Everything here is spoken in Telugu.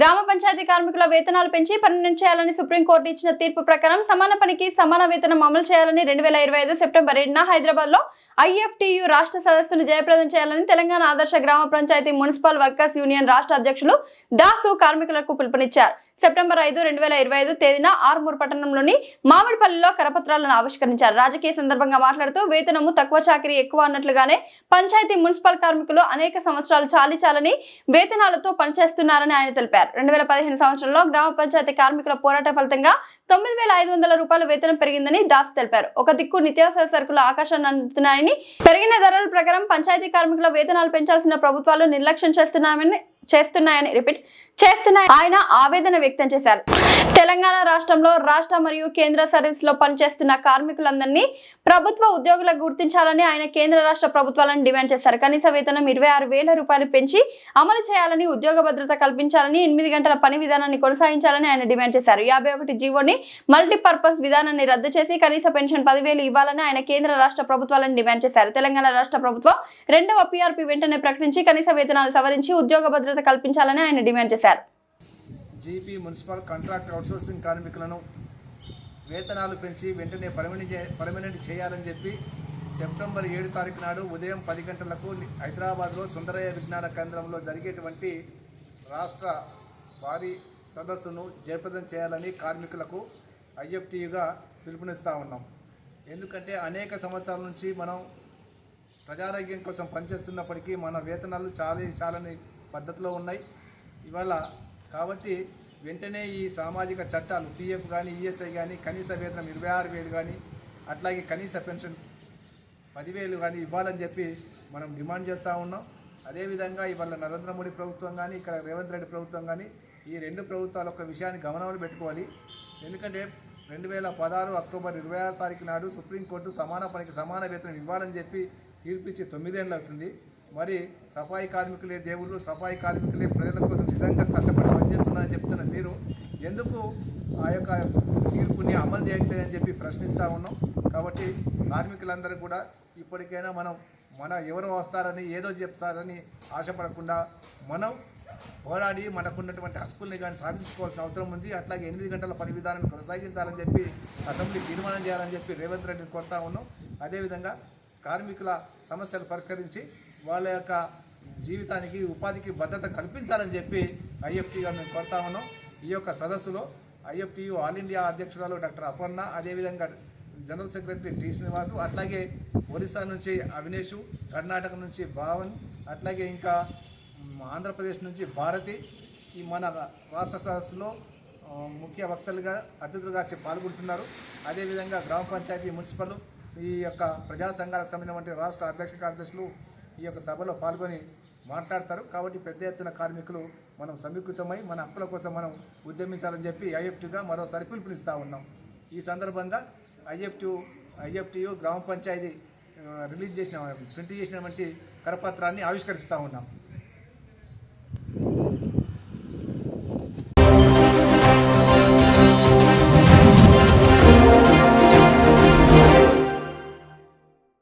గ్రామ పంచాయతీ కార్మికుల వేతనాలు పెంచి పర్మనెంట్ చేయాలని సుప్రీంకోర్టు ఇచ్చిన తీర్పు ప్రకారం సమాన పనికి సమాన వేతనం అమలు చేయాలని రెండు వేల ఇరవై ఐదు సెప్టెంబర్ ఏడున హైదరాబాద్లో ఐఎఫ్టియు రాష్ట్ర సదస్సును జయప్రదం చేయాలని తెలంగాణ ఆదర్శ గ్రామ పంచాయతీ మున్సిపల్ వర్కర్స్ యూనియన్ రాష్ట్ర అధ్యక్షులు దాసు కార్మికులకు పిలుపునిచ్చారు. సెప్టెంబర్ ఐదు రెండు వేల ఇరవై ఐదు తేదీన ఆర్మూర్ పట్టణంలోని మామిడిపల్లిలో కరపత్రాలను ఆవిష్కరించారు. రాజకీయ సందర్భంగా మాట్లాడుతూ వేతనము తక్కువ చాకరీ ఎక్కువ అన్నట్లుగానే పంచాయతీ మున్సిపల్ కార్మికులు అనేక సంవత్సరాలు చాలి చాలని వేతనాలతో పనిచేస్తున్నారని ఆయన తెలిపారు. రెండు వేల పదిహేను సంవత్సరంలో గ్రామ పంచాయతీ కార్మికుల పోరాట ఫలితంగా తొమ్మిది వేల ఐదు వందల రూపాయల వేతనం పెరిగిందని దాస్ తెలిపారు. ఒక దిక్కు నిత్యావసర సరుకులు ఆకాశాన్ని అందుతున్నాయని పెరిగిన ధరల ప్రకారం పంచాయతీ కార్మికుల వేతనాలు పెంచాల్సిన ప్రభుత్వాలు నిర్లక్ష్యం చేస్తున్నామని చేస్తున్నాయని రిపీట్ చేస్తున్నాయి ఆయన ఆవేదన వ్యక్తం చేశారు. తెలంగాణ రాష్ట్రంలో రాష్ట్ర మరియు కేంద్ర సర్వీస్లో పనిచేస్తున్న కార్మికులందరినీ ప్రభుత్వ ఉద్యోగులకు గుర్తించాలని ఆయన కేంద్ర రాష్ట్ర ప్రభుత్వాలను డిమాండ్ చేశారు. కనీస వేతనం ఇరవై ఆరు వేల రూపాయలు పెంచి అమలు చేయాలని ఉద్యోగ భద్రత కల్పించాలని ఎనిమిది గంటల పని విధానాన్ని కొనసాగించాలని ఆయన డిమాండ్ చేశారు. యాభై ఒకటి జీవోని మల్టీపర్పస్ విధానాన్ని రద్దు చేసి కనీస పెన్షన్ పదివేలు ఇవ్వాలని ఆయన కేంద్ర రాష్ట్ర ప్రభుత్వాలను డిమాండ్ చేశారు. తెలంగాణ రాష్ట్ర ప్రభుత్వం రెండవ పీఆర్పీ వెంటనే ప్రకటించి కనీస వేతనాలు సవరించి ఉద్యోగ భద్రత కల్పించాలని ఆయన డిమాండ్ చేశారు. జీపీ మున్సిపల్ కాంట్రాక్ట్ అవుట్సోర్సింగ్ కార్మికులను వేతనాలు పెంచి వెంటనే పర్మనెంట్ పర్మనెంట్ చేయాలని చెప్పి సెప్టెంబర్ ఏడు తారీఖు నాడు ఉదయం పది గంటలకు హైదరాబాద్లో సుందరయ్య విజ్ఞాన కేంద్రంలో జరిగేటువంటి రాష్ట్ర భారీ సదస్సును జయప్రదం చేయాలని కార్మికులకు ఐఎఫ్టీయుగా పిలుపునిస్తూ ఉన్నాం. ఎందుకంటే అనేక సంవత్సరాల నుంచి మనం ప్రజారోగ్యం కోసం పనిచేస్తున్నప్పటికీ మన వేతనాలు చాలా చాలని పద్ధతిలో ఉన్నాయి. ఇవాళ కాబట్టి వెంటనే ఈ సామాజిక చట్టాలు పిఎఫ్ కానీ ఈఎస్ఐ కానీ కనీస వేతనం ఇరవై ఆరు వేలు కానీ అట్లాగే కనీస పెన్షన్ పదివేలు కానీ ఇవ్వాలని చెప్పి మనం డిమాండ్ చేస్తూ ఉన్నాం. అదేవిధంగా ఇవాళ నరేంద్ర మోడీ ప్రభుత్వం కానీ ఇక్కడ రేవంత్ రెడ్డి ప్రభుత్వం కానీ ఈ రెండు ప్రభుత్వాల యొక్క విషయాన్ని గమనంలో పెట్టుకోవాలి. ఎందుకంటే రెండు వేల పదహారు అక్టోబర్ ఇరవై ఆరు తారీఖు నాడు సుప్రీంకోర్టు సమాన పనికి సమాన వేతనం ఇవ్వాలని చెప్పి తీర్పిచ్చి తొమ్మిదేళ్ళు అవుతుంది. మరి సఫాయి కార్మికులే దేవుళ్ళు సఫాయి కార్మికులే ప్రజల కోసం నిజంగా కష్టపడి పనిచేస్తున్నారని చెప్తున్న మీరు ఎందుకు ఆ యొక్క తీర్పుని అమలు చేయట్లేదని చెప్పి ప్రశ్నిస్తూ ఉన్నాం. కాబట్టి కార్మికులందరూ కూడా ఇప్పటికైనా మనం మన ఎవరు వస్తారని ఏదో చెప్తారని ఆశపడకుండా మనం పోరాడి మనకున్నటువంటి హక్కుల్ని కానీ సాధించుకోవాల్సిన అవసరం ఉంది. అట్లాగే ఎనిమిది గంటల పని విధానాన్ని కొనసాగించాలని చెప్పి అసెంబ్లీ తీర్మానం చేయాలని చెప్పి రేవంత్ రెడ్డిని కోరుతా ఉన్నాం. అదేవిధంగా కార్మికుల సమస్యలు పరిష్కరించి వాళ్ళ యొక్క జీవితానికి ఉపాధికి భద్రత కల్పించాలని చెప్పి ఐఎఫ్టీగా మేము కోరుతా ఉన్నాం. ఈ యొక్క సదస్సులో ఐఎఫ్టీయు ఆల్ ఇండియా అధ్యక్షురాలు డాక్టర్ అపర్ణ అదేవిధంగా జనరల్ సెక్రటరీ టి శ్రీనివాసు అట్లాగే ఒరిస్సా నుంచి అవినేషు కర్ణాటక నుంచి భావన్ అట్లాగే ఇంకా ఆంధ్రప్రదేశ్ నుంచి భారతి ఈ మన రాష్ట్ర సదస్సులో ముఖ్య వక్తలుగా అతిథులుగా పాల్గొంటున్నారు. అదేవిధంగా గ్రామ పంచాయతీ మున్సిపల్ ఈ యొక్క ప్రజా సంఘాలకు సంబంధించిన రాష్ట్ర అధ్యక్ష కార్యదర్శులు ఈ యొక్క సభలో పాల్గొని మాట్లాడతారు. కాబట్టి పెద్ద ఎత్తున కార్మికులు మనం సమీకృతమై మన హక్కుల కోసం మనం ఉద్యమించాలని చెప్పి ఐఎఫ్టీగా మరోసారి పిలుపునిస్తూ ఉన్నాం. ఈ సందర్భంగా ఐఎఫ్టీ ఐఎఫ్టీయు గ్రామ పంచాయతీ రిలీజ్ చేసిన ప్రింట్ చేసినటువంటి కరపత్రాన్ని ఆవిష్కరిస్తూ ఉన్నాం.